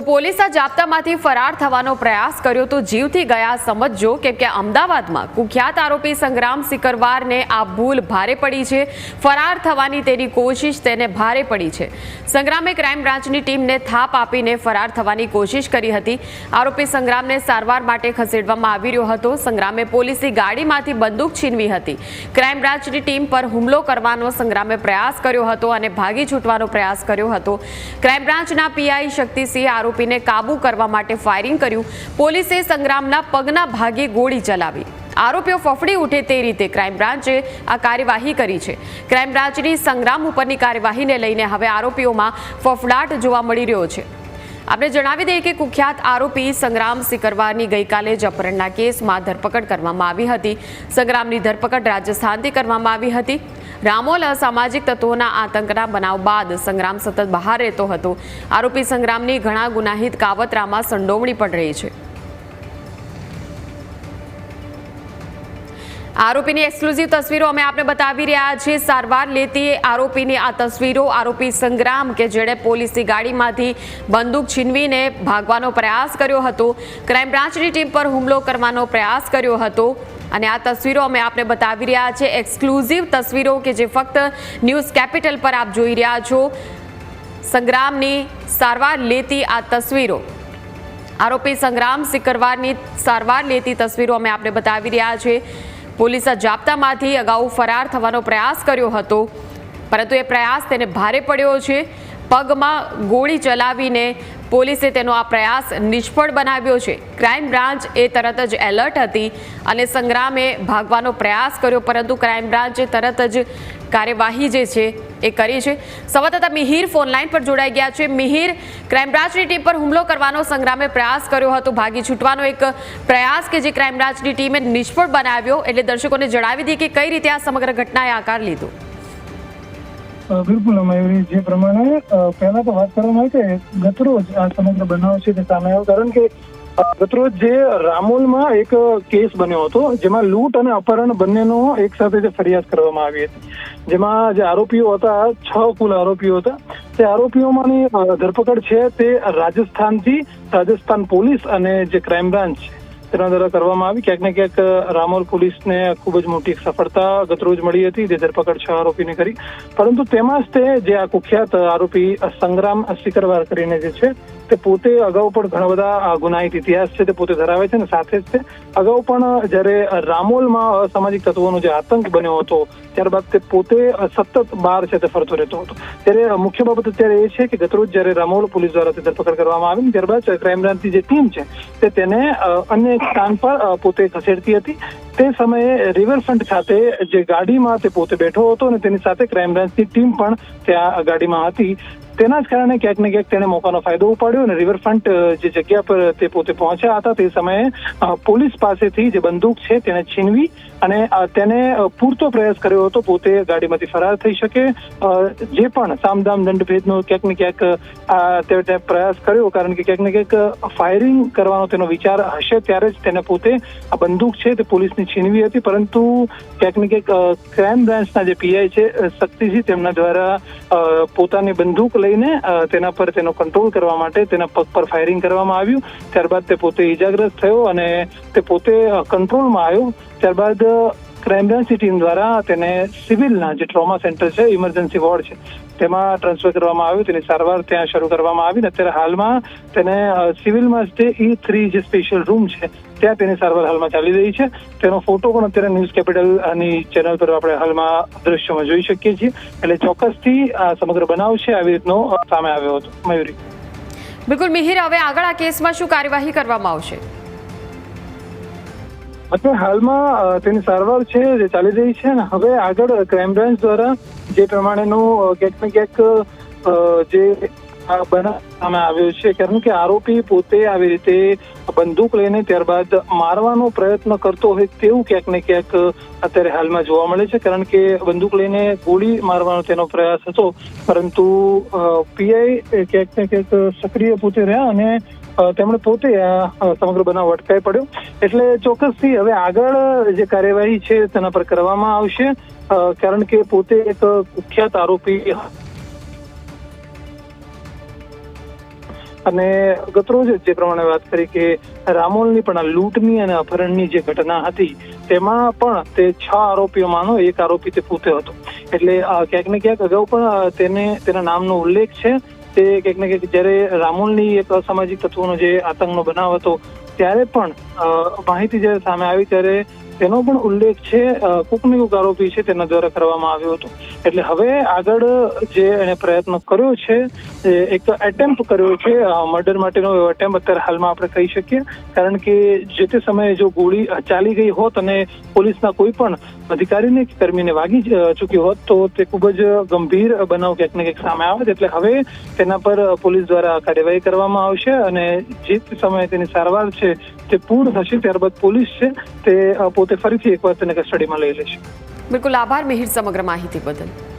તો પોલીસે જાપ્તામાંથી ફરાર થવાનો પ્રયાસ કર્યો તો જીવથી ગયા સમજજો કેમ કે અમદાવાદમાં કુખ્યાત આરોપી સંગ્રામ સિકરવારને આ ભૂલ ભારે પડી છે. ફરાર થવાની તેની કોશિશ તેને ભારે પડી છે. સંગ્રામે ક્રાઇમ બ્રાન્ચની ટીમને થાપ આપીને ફરાર થવાની કોશિશ કરી હતી. આરોપી સંગ્રામને સારવાર માટે ખસેડવામાં આવી રહ્યો હતો. સંગ્રામે પોલીસની ગાડીમાંથી બંદૂક છીનવી હતી. ક્રાઇમ બ્રાન્ચની ટીમ પર હુમલો કરવાનો સંગ્રામે પ્રયાસ કર્યો હતો અને ભાગી છૂટવાનો પ્રયાસ કર્યો હતો. ક્રાઇમ બ્રાન્ચના પીઆઈ શક્તિસિંહ આરોપીને કાબુ કરવા માટે ફાયરિંગ કર્યું. પોલીસે સંગ્રામના પગના ભાગે ગોળી ચલાવી. આરોપીઓ ફફડી ઉઠે તે રીતે ક્રાઇમ બ્રાન્ચે આ કાર્યવાહી કરી છે. ક્રાઇમ બ્રાન્ચની સંગ્રામ ઉપરની કાર્યવાહીને લઈને હવે આરોપીઓમાં ફફડાટ જોવા મળી રહ્યો છે. આપણે જણાવી દઈએ કે કુખ્યાત આરોપી સંગ્રામ સિકરવાની ગઈકાલે જ અપહરણના કેસમાં ધરપકડ કરવામાં આવી હતી. સંગ્રામની ધરપકડ રાજસ્થાનથી કરવામાં આવી હતી. રામોલ અસામાજિક તત્વોના આતંકના બનાવ બાદ સંગ્રામ સતત બહાર રહેતો હતો. આરોપી સંગ્રામની ઘણા ગુનાહિત કાવતરામાં સંડોવણી પણ રહી છે. આરોપીની એક્સક્લુઝિવ તસવીરો અમે આપને બતાવી રહ્યા છીએ. સારવાર લેતી આરોપીની આ તસવીરો આરોપી સંગ્રામ કે જેણે પોલીસની ગાડીમાંથી બંદૂક છીનવીને ભાગવાનો પ્રયાસ કર્યો હતો. ક્રાઇમ બ્રાન્ચની ટીમ પર હુમલો કરવાનો પ્રયાસ કર્યો હતો. અને આ તસવીરો અમે આપને બતાવી રહ્યા છે. એક્સક્લુઝિવ તસવીરો કે જે ફક્ત ન્યૂઝ કેપિટલ પર આપ જોઈ રહ્યા છો. સંગ્રામની સારવાર લેતી આ તસવીરો. આરોપી સંગ્રામ સિકરવારની સારવાર લેતી તસવીરો અમે આપને બતાવી રહ્યા છે. પોલીસે જાપ્તામાંથી અગાઉ ફરાર થવાનો પ્રયાસ કર્યો હતો. પરંતુ એ પ્રયાસ તેને ભારે પડ્યો છે. પગમાં ગોળી ચલાવીને પોલીસે તેનો આ પ્રયાસ નિષ્ફળ બનાવ્યો છે. ક્રાઇમ બ્રાન્ચ એ તરત જ એલર્ટ હતી અને સંગ્રામે ભાગવાનો પ્રયાસ કર્યો, પરંતુ ક્રાઇમ બ્રાન્ચે તરત જ કાર્યવાહી જે છે એ કરી છે. સંવાદદાતા મિહિર ફોનલાઈન પર જોડાઈ ગયા છે. મિહિર ક્રાઇમ બ્રાન્ચની ટીમ પર હુમલો કરવાનો સંગ્રામે પ્રયાસ કર્યો હતો. ભાગી છૂટવાનો એક પ્રયાસ કે જે ક્રાઇમ બ્રાન્ચની ટીમે નિષ્ફળ બનાવ્યો, એટલે દર્શકોને જણાવી દઈએ કે કઈ રીતે આ સમગ્ર ઘટનાએ આકાર લીધો. બિલકુલ મયુરી જે પ્રમાણે પહેલા તો વાત કરવામાં આવે કે ગતરોજ આ સમગ્ર બનાવ છે તે સામે આવ્યો. કારણ કે ગતરોજ જે રામોલમાં એક કેસ બન્યો હતો, જેમાં લૂંટ અને અપહરણ બંનેનો એક સાથે જે ફરિયાદ કરવામાં આવી હતી. જેમાં જે આરોપીઓ હતા, છ કુલ આરોપીઓ હતા. તે આરોપીઓમાંની ધરપકડ છે તે રાજસ્થાનથી રાજસ્થાન પોલીસ અને જે ક્રાઇમ બ્રાન્ચ છે. તેના દ્વારા કરવામાં આવી. ક્યાંક ને ક્યાંક રામોલ પોલીસને ખૂબ જ મોટી સફળતા ગતરોજ મળી હતી. જે ધરપકડ છ આરોપીને કરી. પરંતુ તેમાં જ તે જે આ કુખ્યાત આરોપી સંગ્રામ સિકરવાર કરીને જે છે, તે પોતે અગાઉ પણ ઘણા બધા ગુનાહિત ઇતિહાસ છે તે પોતે ધરાવે છે અને સાથે જ તે અગાઉ પણ જ્યારે રામોલમાં અસામાજિક તત્વોનો જે આતંક બન્યો હતો, ત્યારબાદ તે પોતે સતત બહાર છે તે ફરતો રહેતો હતો. ત્યારે મુખ્ય બાબત અત્યારે એ છે કે ગતરોજ જ્યારે રામોલ પોલીસ દ્વારા તે ધરપકડ કરવામાં આવી ત્યારબાદ ક્રાઇમ બ્રાન્ચની જે ટીમ છે, તે તેને અન્ય સ્થાન પર પોતે ખસેડતી હતી. તે સમયે રિવરફ્રન્ટ ખાતે જે ગાડીમાં તે પોતે બેઠો હતો અને તેની સાથે ક્રાઇમ બ્રાન્ચની ટીમ પણ ત્યાં ગાડીમાં હતી. તેના જ કારણે ક્યાંક ને ક્યાંક તેને મોકાનો ફાયદો ઉપાડ્યો અને રિવરફ્રન્ટ જે જગ્યા પર તે પોતે પહોંચ્યા હતા તે સમયે પોલીસ પાસેથી જે બંદૂક છે તેને છીનવી અને તેને પૂરતો પ્રયાસ કર્યો હતો પોતે ગાડીમાંથી ફરાર થઈ શકે. જે પણ સામદામ દંડભેદનો ક્યાંક ને ક્યાંક તે પ્રયાસ કર્યો કારણ કે ક્યાંક ને ક્યાંક ફાયરિંગ કરવાનો તેનો વિચાર હશે ત્યારે જ તેને પોતે આ બંદૂક છે તે પોલીસની છીનવી હતી. પરંતુ ક્યાંક ને ક્યાંક ક્રાઇમ બ્રાન્ચના જે પીઆઈ છે શક્તિજી તેમના દ્વારા પોતાની બંદૂક લઈને તેના પર તેનો કંટ્રોલ કરવા માટે તેના પગ પર ફાયરિંગ કરવામાં આવ્યું. ત્યારબાદ તે પોતે ઈજાગ્રસ્ત થયો અને તે પોતે કંટ્રોલમાં આવ્યો. ત્યારબાદ અ, ક્રાઇમ ટીમ દ્વારા તેને સિવિલના જે ટ્રોમા સેન્ટર છે ઇમરજન્સી વોર્ડ છે તેમાં ટ્રાન્સફર કરવામાં આવ્યું. તેની સારવાર ત્યાં શરૂ કરવામાં આવી ને અત્યારે હાલમાં તેને સિવિલમાં જે ઈ થ્રી જે સ્પેશિયલ રૂમ છે ત્યાં તેની સારવાર હાલમાં ચાલી રહી છે. તેનો ફોટો પણ અત્યારે ન્યૂઝ કેપિટલની ચેનલ પર આપણે હાલમાં દ્રશ્યમાં જોઈ શકીએ છીએ. એટલે ચોક્કસથી આ સમગ્ર બનાવ છે આવી રીતનો સામે આવ્યો હતો. મયુરી. બિલકુલ મિહિર હવે આગળ આ કેસમાં શું કાર્યવાહી કરવામાં આવશે? અત્યારે હાલમાં તેની સારવાર છે, જે ચાલી રહી છે ને હવે આગળ ક્રાઇમ બ્રાન્ચ દ્વારા જે પ્રમાણેનું ક્યાંક ને ક્યાંક જે બનાવ સામે આવ્યો છે, કારણ કે આરોપી પોતે આવી રીતે બંદૂક લઈને ત્યારબાદ મારવાનો પ્રયત્ન કરતો હોય તેવું ક્યાંક ને ક્યાંક અત્યારે હાલમાં જોવા મળે છે, કારણ કે બંદૂક લઈને ગોળી મારવાનો તેનો પ્રયાસ હતો. પરંતુ પીઆઈ ક્યાંક ને ક્યાંક સક્રિય પોતે રહ્યા અને તેમણે પોતે સમગ્ર બનાવ અટકાઈ પડ્યો. એટલે ચોક્કસથી હવે આગળ જે કાર્યવાહી છે તેના પર કરવામાં આવશે. કારણ કે પોતે એક કુખ્યાત આરોપી અને ગતરોજ જે પ્રમાણે વાત કરી કે રામોલની પણ આ લૂંટની અને અપહરણની જે ઘટના હતી, તેમાં પણ તે છ આરોપીઓમાંનો એક આરોપી તે પોતે હતો. એટલે ક્યાંક ને ક્યાંક અગાઉ પણ તેને, તેના નામનો ઉલ્લેખ છે. તે કંઈક ને કંઈક જ્યારે રામોલની એક અસામાજિક તત્વોનો જે આતંકનો બનાવ હતો ત્યારે પણ માહિતી જ્યારે સામે આવી ત્યારે તેનો પણ ઉલ્લેખ છે અ, કોક આરોપી છે તેના દ્વારા કરવામાં આવ્યો હતો. એટલે હવે આગળ જે એને પ્રયત્ન કર્યો છે એક એટેમ્પ કર્યો છે મર્ડર માટેનો એટેમ્પ અત્યારે હાલમાં આપણે કહી શકીએ. કારણ કે જે તે સમયે જો ગોળી ચાલી ગઈ હોત અને પોલીસના કોઈ પણ અધિકારીને કર્મીને વાગી ચૂકી હોત, તો તે ખૂબ જ ગંભીર બનાવ ક્યાંક ને ક્યાંક સામે આવે એટલે હવે તેના પર પોલીસ દ્વારા કાર્યવાહી કરવામાં આવશે અને જે સમયે તેની સારવાર છે તે પૂર્ણ થશે, ત્યારબાદ પોલીસ છે તે પોતે ફરીથી એકવાર તેને કસ્ટડીમાં લઈ લેશે. બિલકુલ આભાર, મિહિર સમગ્ર માહિતી બદલ.